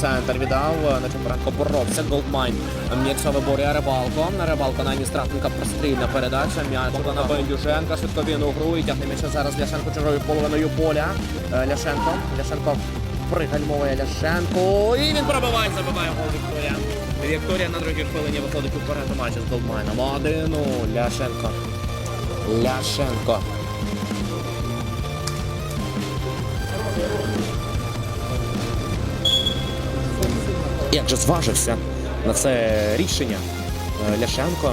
центр віддав. на Нечепоренко боровся. Голдмайн. М'яч виборює Рибалко. Рибалко на Ністратенка прострільна передача. М'яч на Бендюженка. Швидко він у гру. І тягне м'яча зараз Ляшенко чужою половиною поля. Е, Ляшенко. Ляшенко пригальмовує Ляшенко. І він пробиває, забиває гол Вікторія. Вікторія на другій хвилині виходить у матчі з Голдмайном. 1-0. Ляшенко. Ляшенко. Як же зважився на це рішення е, Ляшенко.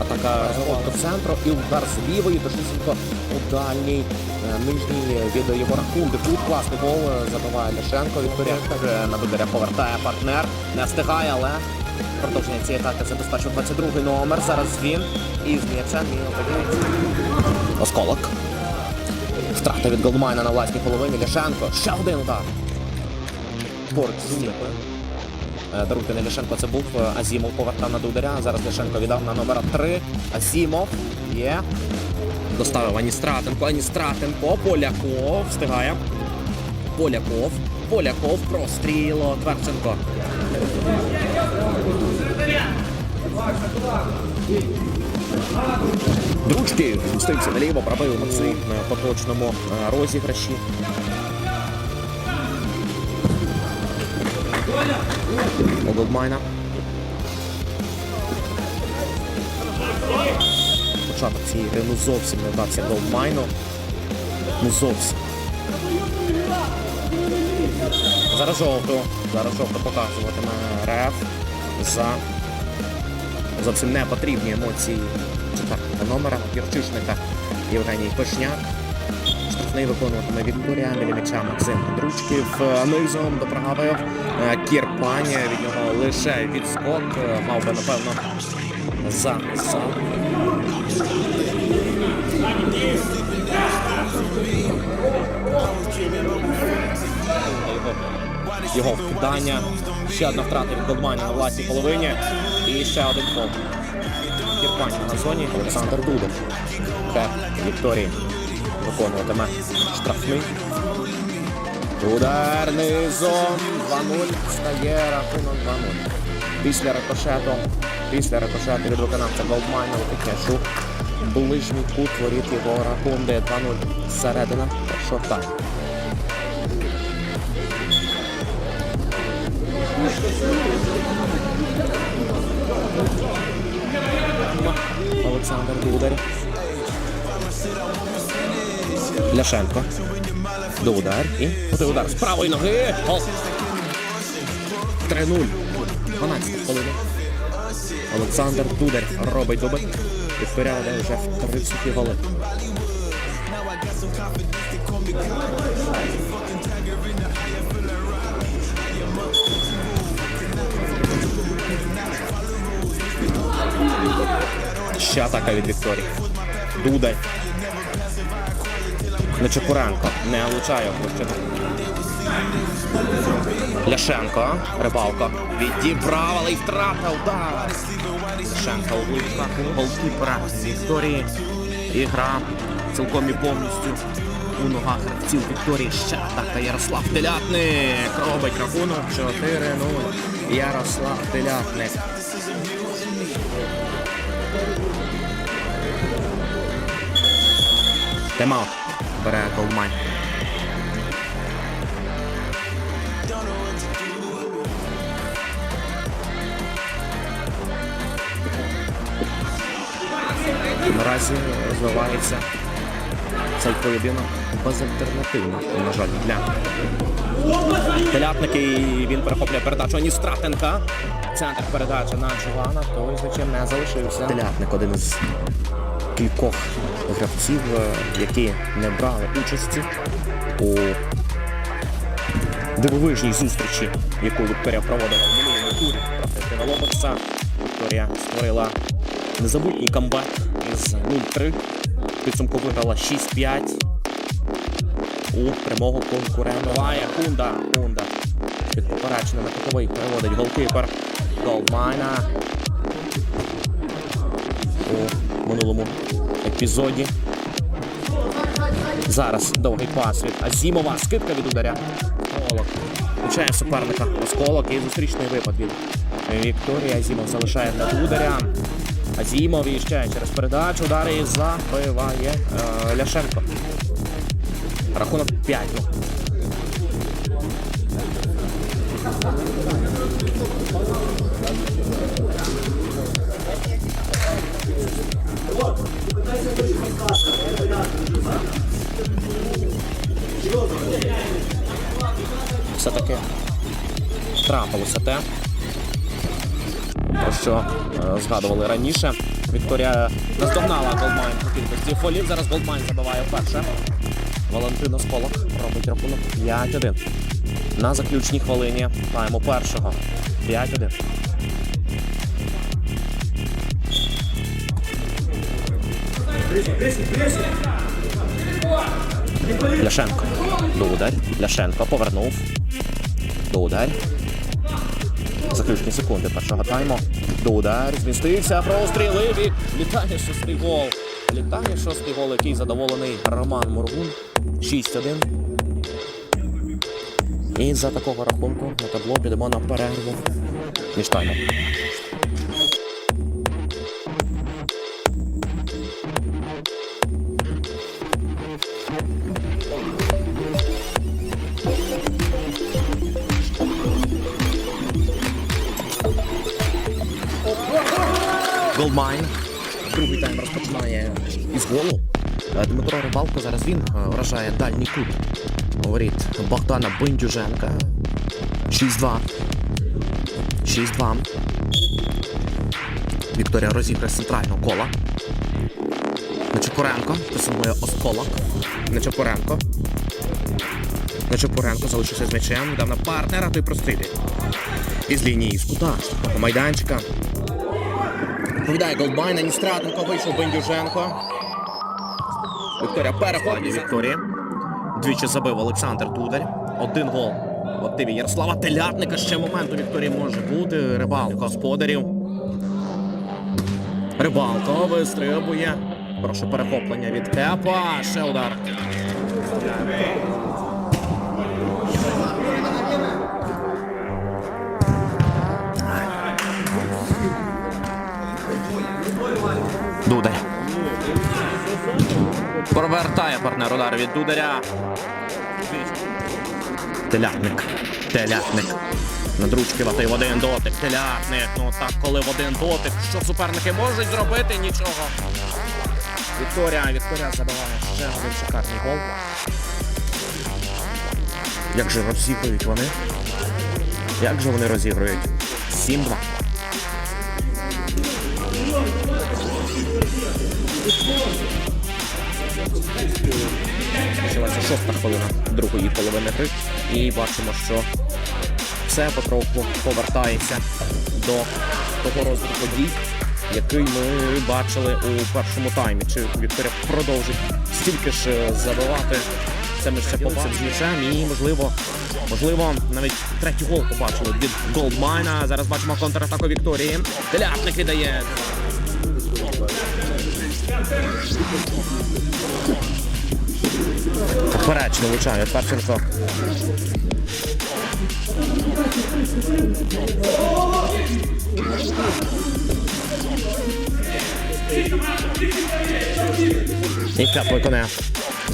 Атака до центру і удар з лівої, точнісінько у дальній е, нижній від його рахунку. Тут класний гол е, забиває Ляшенко. Вікторія на Дударя повертає партнер. Не встигає, але продовження цієї атаки забезпечив 22-й номер. Зараз він і з м'ячем він опиняється. Осколок. Втрата від Голдмайна на власній половині. Ляшенко. Ще один удар. Поруч з стінкою. Е, Даруйте не це був. е, Азімов повертав на Дударя. Зараз Ляшенко віддав на номер 3. Азімов. Є. Доставив Аністратенко. Аністратенко. Поляков. Встигає. Поляков. Поляков. Простріло. Тверченко. Дручки змістився наліво, пробив Максим на поточному е, розіграші. Голдмайна. Початок цієї гри ну зовсім не вдався Голдмайну. Ну зовсім. Зараз жовту. Зараз жовту показуватиме РФ за зовсім не потрібні емоції четвертого номера Гірчишника Євгеній Пишняк. Штрафний виконуватиме Вікторія, біля м'яча Максим Андручків е, низом доправив е, Кірпані. Від нього лише відскок. Е, Мав би, напевно, за за. Його, вкидання. Ще одна втрата від Голдмайна на власній половині. І ще один фол. Кірпані на зоні. Олександр Дудов. Це Вікторії виконуватиме штрафний. Удар низом 2-0. Стає рахунок 2-0. Після рикошету, після рикошету від виконавця Голдмайна таке шу. Ближній кут воріт його рахунде 2-0. Середина тайму. Олександр Дудар. Ляшенко. До удар. І буде удар з правої ноги. Гол. 3-0. 12 хвилина. Олександр Дудар робить дубль. І вперед вже в 30 голи. Ще атака від Вікторії. Дудар. Нечепуренко не влучає площину. Ляшенко, Рибалко. Відібрав, але й втрата удар. Ляшенко влучна голкіпера Вікторії. І гра цілком і повністю у ногах гравців Вікторії. Ще атака Ярослав Телятник. Робить рахунок 4-0. Ярослав Телятник. Тайм-аут. Бере Голдмайн. Наразі розвивається цей поєдинок безальтернативно, на жаль, для телятники. І Він перехоплює передачу Аністратенка. Центр передачі на Джована. Той за чим не залишився. Телятник один із кількох гравців, е, які не брали участі у дивовижній зустрічі, яку Вікторія проводила в минулому турі проти Криволоберса. Вікторія створила незабутній камбек із 0-3. Підсумку виграла 6-5 у прямого конкурента. Вая Хунда. Хунда. Під поперечними кутовий переводить голкіпер Голдмайна у минулому епізоді. Зараз довгий пас від Азімова. Скидка від ударя. Олок. Включає суперника осколок і зустрічний випад від Вікторії. Азімов залишає для Дударя. Азімов виїжджає через передачу. Удари і забиває е, Ляшенко. Рахунок 5. Все-таки трапилося те, про що е, згадували раніше. Вікторія наздогнала Голдмайн по кількості фолів. Зараз Голдмайн забиває вперше. Валентина Сколок робить рахунок 5-1. На заключній хвилині тайму першого. 5-1. Ляшенко. Дудар. Ляшенко повернув. Дудар. Заключні секунди першого тайму. Дудар змістився, прострілив і літає шостий гол. Літає шостий гол, який задоволений Роман Мургун. 6-1. І за такого рахунку на табло підемо на перерву між таймом. Голмайн. Другий тайм розпочинає із голу. Е, Дмитро Рибалко зараз він е, вражає дальній кут. Говорить Богдана Биндюженка. 6-2. 6-2. Вікторія розіграє з центрального кола. Нечепоренко. Присумує осколок. Нечепоренко. Нечепоренко залишився з м'ячем. Дав на партнера, той прострілює. Із лінії з кута. майданчика. Відповідає Голдмайн, Ністратенко, вийшов Бендюженко. Вікторія переходить Вікторії. Двічі забив Олександр Дудар. Один гол в активі Ярослава Телятника. Ще момент у Вікторії може бути. Рибалко господарів. Рибалко вистрибує. Прошу перехоплення від Кепа. Ще удар. Дудар. Провертає партнер удар від Дударя. Телятник. Телятник. Надручки вати в один дотик. Телятник. Ну так, коли в один дотик. Що суперники можуть зробити? Нічого. Вікторія. Вікторія забиває ще один шикарний гол. Як же розігрують вони? Як же вони розігрують? 7-2. Почалася шоста хвилина другої половини гри. І бачимо, що все потроху повертається до того розвитку подій, який ми бачили у першому таймі. Чи Вікторія продовжить стільки ж е, забивати. Це ми ще побачимо з м'ячем і можливо, можливо, навіть третій гол побачили від Голдмайна. Зараз бачимо контратаку Вікторії. Телятник віддає. Поперечно влучає Перченко. І Кеп виконає.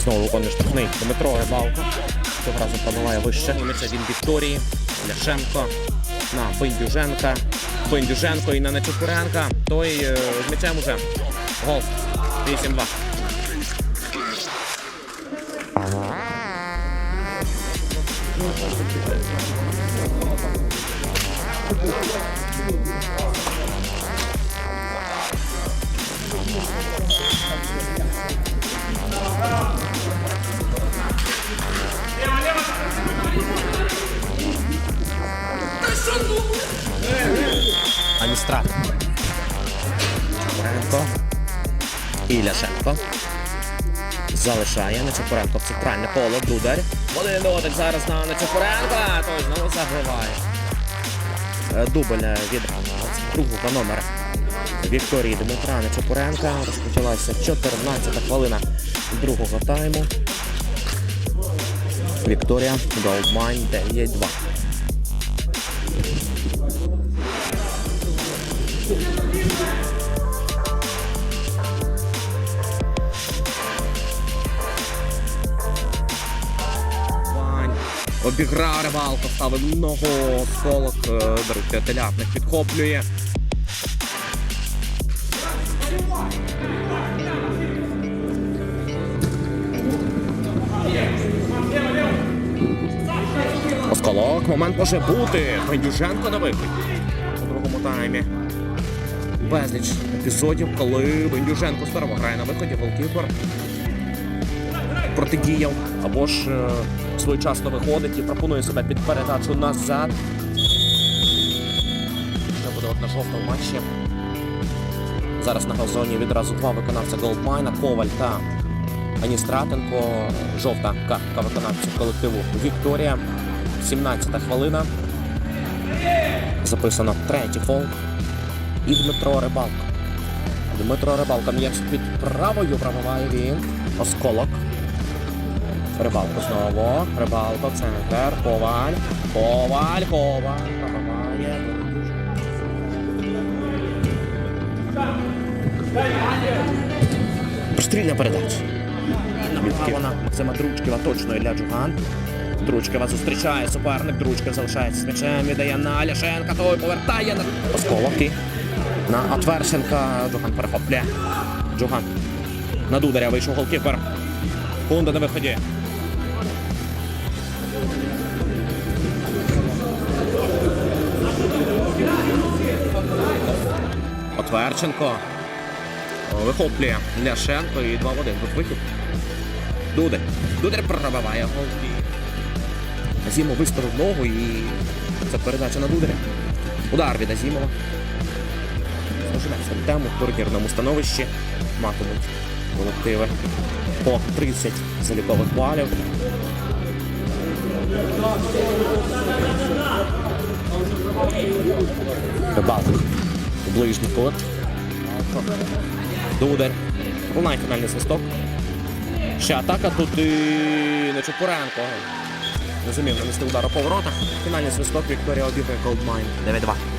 Знову виконує штрафний Дмитро Рибалко. Цього разу пробиває вище. Це він Вікторії. Ляшенко на Бендюженка. Бендюженко і на Нечепуренка. Той е, з м'ячем уже. Гол. 8-2. Аністрат. Чепуренко. І Ляшенко. Залишає Нечепуренко в центральне коло. Дудар. Один дотик зараз на Нечепуренка. Той знову забиває. Е, Дубль е, від другого номера Вікторії Дмитра Нечепуренка. Розпочалася 14 хвилина другого тайму. Вікторія Голдмайн 9-2. Обіграв рибалку, ставив ногу, солок, даруйте, телятник підхоплює. Осколок, момент може бути. Бендюженко на виході. У другому таймі. Безліч епізодів, коли Бендюженко здорово грає на виході, голкіпер протидіяв або ж е, своєчасно виходить і пропонує себе під передачу назад. Це буде от на жовтому матчі. Зараз на газоні відразу два виконавця Голдмайна, Коваль та Аністратенко. Жовта картка виконавців колективу Вікторія. 17 хвилина. Записано третій фол. І Дмитро Рибалко. Дмитро Рибалко м'яч під правою пробиває він. Осколок. Рибалко знову. Рибалко, центр. Коваль. Коваль, Коваль. Пробиває. Стрільна передача. Вона Максима Дручківа точно Ілля Джуган. Дручківа зустрічає суперник. Дручків залишається з м'ячем. Віддає на Ляшенка. Той повертає на Осколок. На Отвершенка. Джуган перехоплює. Джуган. На Дударя вийшов голкіпер. Кунда на виході. Отверченко. Вихоплює Ляшенко і 2 в 1. Тут вихід. Дудар. Дудар пробиває голки. Азімов виставив ногу і це передача на Дударя. Удар від Азімова. Заживеться тему в турнірному становищі. Матимуть колективи по 30 залікових балів. Рибалка. Ближній кут. Дудар. Лунає фінальний свисток. Ще атака тут і Нечупуренко. Не нанести удар у поворотах. Фінальний свисток Вікторія обіграє Goldmine. 9-2.